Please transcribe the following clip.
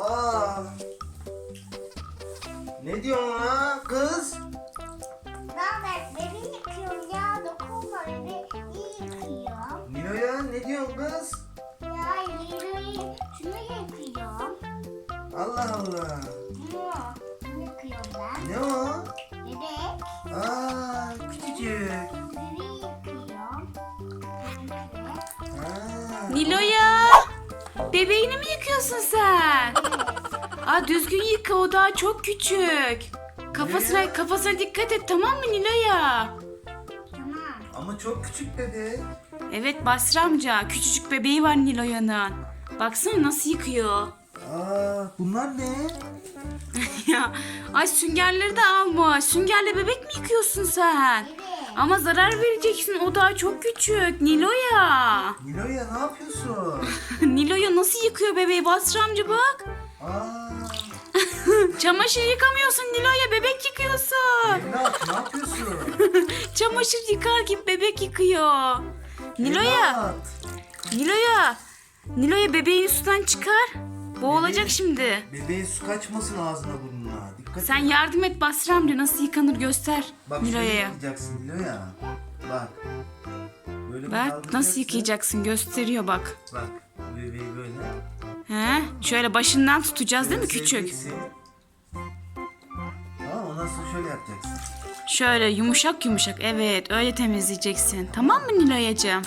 Aa. Ne diyorsun lan kız? De beni yıkıyorum ya. Dokunma beni. İyi yıkıyorum. Nilo'ya ne diyorsun kız? Ya Nilo'yu şunu yıkıyorum. Allah Allah. Bunu, Nilo'ya. Bebeğini mi yıkıyorsun sen? Aa düzgün yıka o daha çok küçük. Kafasına Nilo'ya. kafasına dikkat et tamam mı Nilo'ya? Tamam. Ama çok küçük dedi. Evet Basri amca küçücük bebeği var Nilo'yanın. Baksana nasıl yıkıyor. Aa bunlar ne? ya ay süngerleri de alma. Süngerle bebek mi yıkıyorsun sen? Ama zarar vereceksin o daha çok küçük Nilo'ya. Nilo'ya ne yapıyorsun? Nilo'ya nasıl yıkıyor bebeği Basri amca bak. Aa. Çamaşır yıkamıyorsun Nilo'ya bebek yıkıyorsun. Evlat ne yapıyorsun? Çamaşır yıkar gibi bebek yıkıyor. Nilo'ya. Nilo'ya. Nilo'ya bebeğin üstünden çıkar. Boğulacak şimdi. Bebeğin su kaçmasın ağzına burnuna. Dikkat Sen et. yardım et Basri amca nasıl yıkanır göster Bak şöyle Nilo'ya. yıkayacaksın Nilo'ya. Bak. Böyle Bak nasıl yıkayacaksın gösteriyor bak. Bak bebeği böyle. He? Şöyle başından tutacağız değil mi küçük? seveceksin. Tamam ondan sonra şöyle yapacaksın. Şöyle yumuşak yumuşak evet öyle temizleyeceksin. Tamam mı Nilo'yacığım?